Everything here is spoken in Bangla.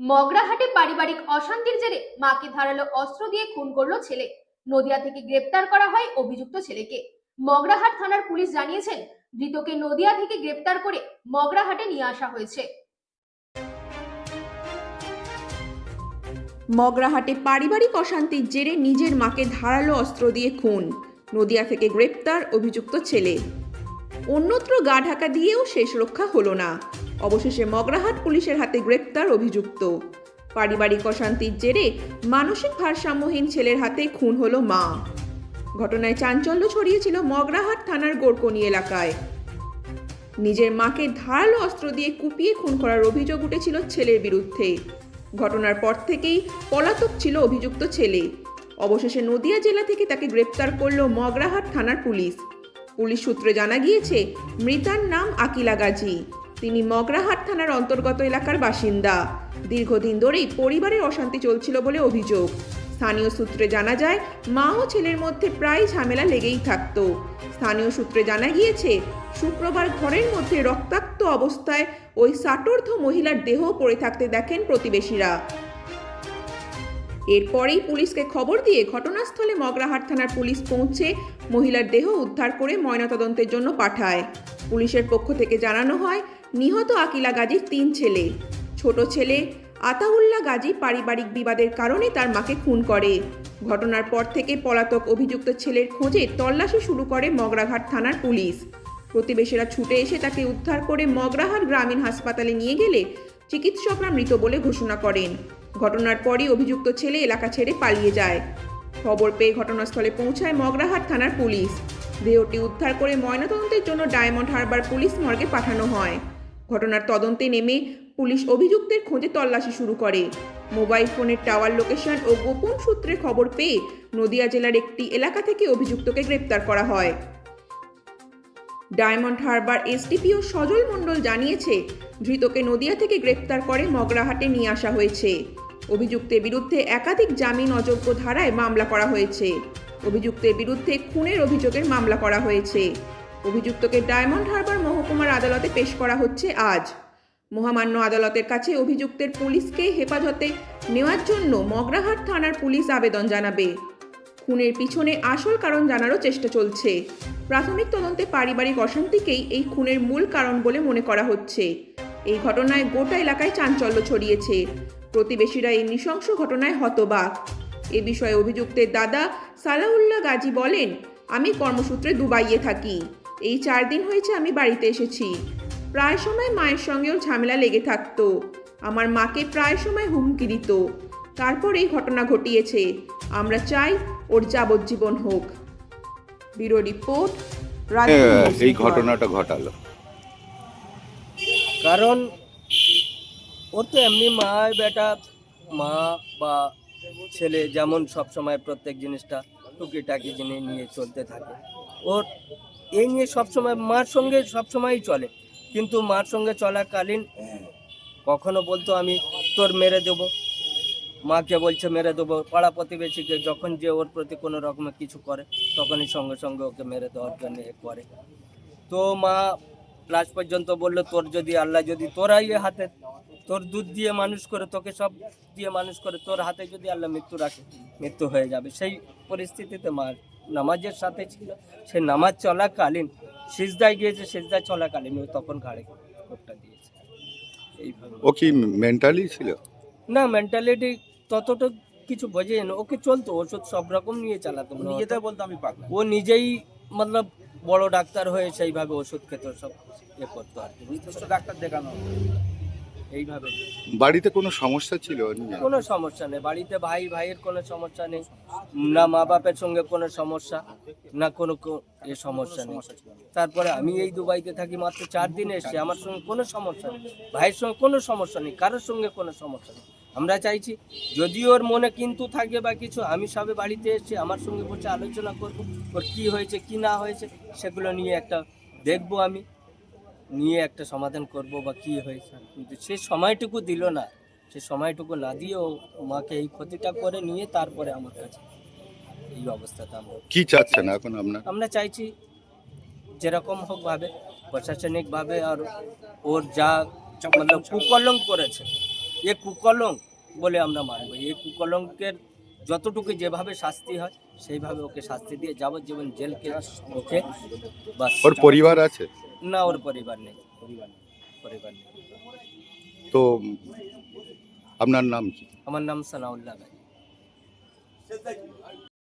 মগরাহাটে পারিবারিক অশান্তির জেরে মাকে ধারালো অস্ত্র দিয়ে খুন করল ছেলে। নদিয়া থেকে গ্রেপ্তার করা হয় অভিযুক্ত ছেলেকে। মগরাহাট থানার পুলিশ জানিয়েছেন, ধৃতকে নদিয়া থেকে গ্রেপ্তার করে মগরাহাটে নিয়ে আসা হয়েছে। মগরাহাটে পারিবারিক অশান্তির জেরে নিজের মাকে ধারালো অস্ত্র দিয়ে খুন। নদিয়া থেকে গ্রেপ্তার অভিযুক্ত ছেলে। অন্যত্র গা ঢাকা দিয়েও শেষ রক্ষা হলো না। অবশেষে মগরাহাট পুলিশের হাতে গ্রেপ্তার অভিযুক্ত। পারিবারিক অশান্তির জেরে মানসিক ভারসাম্যহীন ছেলের হাতে খুন হলো মা। ঘটনায় চাঞ্চল্য ছড়িয়েছিল মগরাহাট থানার গোরকনি এলাকায়। নিজের মাকে ধারালো অস্ত্র দিয়ে কুপিয়ে খুন করার অভিযোগ উঠেছিল ছেলের বিরুদ্ধে। ঘটনার পর থেকেই পলাতক ছিল অভিযুক্ত ছেলে। অবশেষে নদিয়া জেলা থেকে তাকে গ্রেপ্তার করল মগরাহাট থানার পুলিশ। পুলিশ সূত্রে জানা গিয়েছে, মৃতার নাম আকিলা গাজী। তিনি মগরাহাট থানার অন্তর্গত এলাকার বাসিন্দা। দীর্ঘদিন ধরেই পরিবারের অশান্তি চলছিল বলে অভিযোগ। স্থানীয় সূত্রে জানা যায়, মা ও ছেলের মধ্যে প্রায় ঝামেলা লেগেই থাকতো। স্থানীয় সূত্রে জানা গিয়েছে, শুক্রবার ঘরের মধ্যে রক্তাক্ত অবস্থায় ওই ষাটোর্ধ মহিলার দেহ পড়ে থাকতে দেখেন প্রতিবেশীরা। এরপরেই পুলিশকে খবর দিয়ে ঘটনাস্থলে মগরাহাট থানার পুলিশ পৌঁছে মহিলার দেহ উদ্ধার করে ময়নাতদন্তের জন্য পাঠায়। পুলিশের পক্ষ থেকে জানানো হয় নিহত আকিলা গাজীর তিন ছেলে। ছোট ছেলে আতাউল্লাহ গাজী পারিবারিক বিবাদের কারণে তার মাকে খুন করে। ঘটনার পর থেকে পলাতক অভিযুক্ত ছেলের খোঁজে তল্লাশি শুরু করে মগরাঘাট থানার পুলিশ। প্রতিবেশীরা ছুটে এসে তাকে উদ্ধার করে মগরাহাট গ্রামীণ হাসপাতালে নিয়ে গেলে চিকিৎসকরা মৃত বলে ঘোষণা করেন। ঘটনার পরই অভিযুক্ত ছেলে এলাকা ছেড়ে পালিয়ে যায়। খবর পেয়ে ঘটনাস্থলে পৌঁছায় মগরাহাট থানার পুলিশ। দেহটি উদ্ধার করে ময়নাতদন্তের জন্য ডায়মন্ড হারবার পুলিশ মর্গে পাঠানো হয়। ঘটনার তদন্তে নেমে পুলিশ অভিযুক্তের খোঁজে তল্লাশি শুরু করে। মোবাইল ফোনের টাওয়ার লোকেশন ও গোপন সূত্রে খবর পেয়ে নদিয়া জেলার একটি এলাকা থেকে অভিযুক্তকে গ্রেপ্তার করা হয়। ডায়মন্ড হারবার এসডিপিও সজল মণ্ডল জানিয়েছে, ধৃতকে নদিয়া থেকে গ্রেপ্তার করে মগরাহাটে নিয়ে আসা হয়েছে। অভিযুক্তের বিরুদ্ধে একাধিক জামিন অযোগ্য ধারায় মামলা করা হয়েছে। অভিযুক্তের বিরুদ্ধে খুনের অভিযোগের মামলা করা হয়েছে। অভিযুক্তকে ডায়মন্ড হারবার মহকুমার আদালতে পেশ করা হচ্ছে আজ। মহামান্য আদালতের কাছে অভিযুক্তের পুলিশকে হেফাজতে নেওয়ার জন্য মগরাহাট থানার পুলিশ আবেদন জানাবে। খুনের পিছনে আসল কারণ জানারও চেষ্টা চলছে। প্রাথমিক তদন্তে পারিবারিক অশান্তিকেই এই খুনের মূল কারণ বলে মনে করা হচ্ছে। এই ঘটনায় গোটা এলাকায় চাঞ্চল্য ছড়িয়েছে। প্রতিবেশীরা এই নৃশংস ঘটনায় হতবাক। এ বিষয়ে অভিযুক্তের দাদা সালাউল্লাহ গাজী বলেন, আমি কর্মসূত্রে দুবাইয়ে থাকি। এই চার দিন হয়েছে আমি বাড়িতে এসেছি। প্রায় সময় মায়ের সঙ্গেও ঝামেলা লেগে থাকতো। আমার মাকে প্রায় সময় হুমকি দিত। তারপর এই ঘটনা ঘটিয়েছে। আমরা চাই ওর যাবজ্জীবন হোক। ব্যুরো রিপোর্ট এই ঘটনাটা ঘটালো। কারণ ওর তো এমনি মা বেটা মা বা ছেলে যেমন সব সময় প্রত্যেক জিনিসটা টুকিটাকি জিনিস নিয়ে চলতে থাকে। ওর এই নিয়ে সব সময়, মার সঙ্গে সব সময়ই চলে। কিন্তু মার সঙ্গে চলাকালীন কখনো বলতো আমি, তোর মেরে দেবো। মাকে বলছে, মেরে দেবো। পাড়া প্রতিবেশীকে যখন যে ওর প্রতি কোনো রকমের কিছু করে, তখনই সঙ্গে সঙ্গে ওকে মেরে দেওয়ার জন্য এ করে। তো মা লাস্ট পর্যন্ত বলল, তোর যদি, আল্লাহ যদি তোরাই হাতে তোর দুধ দিয়ে মানুষ করে তোকে সব দিয়ে মানুষ করে তোর হাতে যদি আল্লাহ মৃত্যু রাখে মৃত্যু হয়ে যাবে। সেই পরিস্থিতিতে মা নামাজের সাথে ছিল সে নামাজ চলাকালীন সিজদায় গিয়েছে সিজদায় চলাকালীন ও তখন ঘাড়ে কোপটা দিয়েছে। এইভাবে। ও কি মেন্টালি ছিল? না মেন্টালিটি ততটা কিছু বোঝে না ওকে চলতো ওষুধ সব রকম নিয়ে চালাতো। নিজেদের বলতো আমি পাগলা। ও নিজেই মতলব বড় ডাক্তার হয়ে সেইভাবে ওষুধ খেত সব এ করতো আর কি। ডাক্তার দেখানো। এইভাবে। বাড়িতে কোনো সমস্যা ছিল? কোনো সমস্যা নেই। বাড়িতে ভাই ভাইয়ের কোনো সমস্যা নেই। না মা বাপের সঙ্গে কোনো সমস্যা না কোনো এ সমস্যা নেই। তারপরে আমি এই দুবাইতে থাকি মাত্র চার দিন এসেছি। আমার সঙ্গে কোনো সমস্যা নেই। ভাইয়ের সঙ্গে কোনো সমস্যা নেই। কারোর সঙ্গে কোনো সমস্যা নেই। আমরা চাইছি যদি ওর মনে কিন্তু থাকে বা কিছু আমি সবে বাড়িতে এসেছি আমার সঙ্গে বসে আলোচনা করব ওর কী হয়েছে কি না হয়েছে সেগুলো নিয়ে একটা দেখব আমি। নিয়ে একটা সমাধান করব বা কি হয়েছে কিন্তু সে সময়টুকু দিল না। সে সময়টুকু না দিয়ে ও মাকে এই ক্ষতিটা করে নিয়ে তারপরে আমার কাছে এই অবস্থাতে আমরা কি চাচ্ছেন এখন আপনার? আমরা চাইছি যেরকম হোক ভাবে প্রশাসনিকভাবে আর ওর যা মতলব কুকলঙ্ক করেছে এ কুকলঙ্ক বলে আমরা মানব। এই কুকলঙ্কের যতটুকু যেভাবে শাস্তি হয় সেইভাবে ওকে শাস্তি দিয়ে যাবজ্জীবন জেলকে ওকে বাস ওর পরিবার আছে? ना और परिवार नहीं। तो अपना नाम की हमारा नाम सनाउल्ला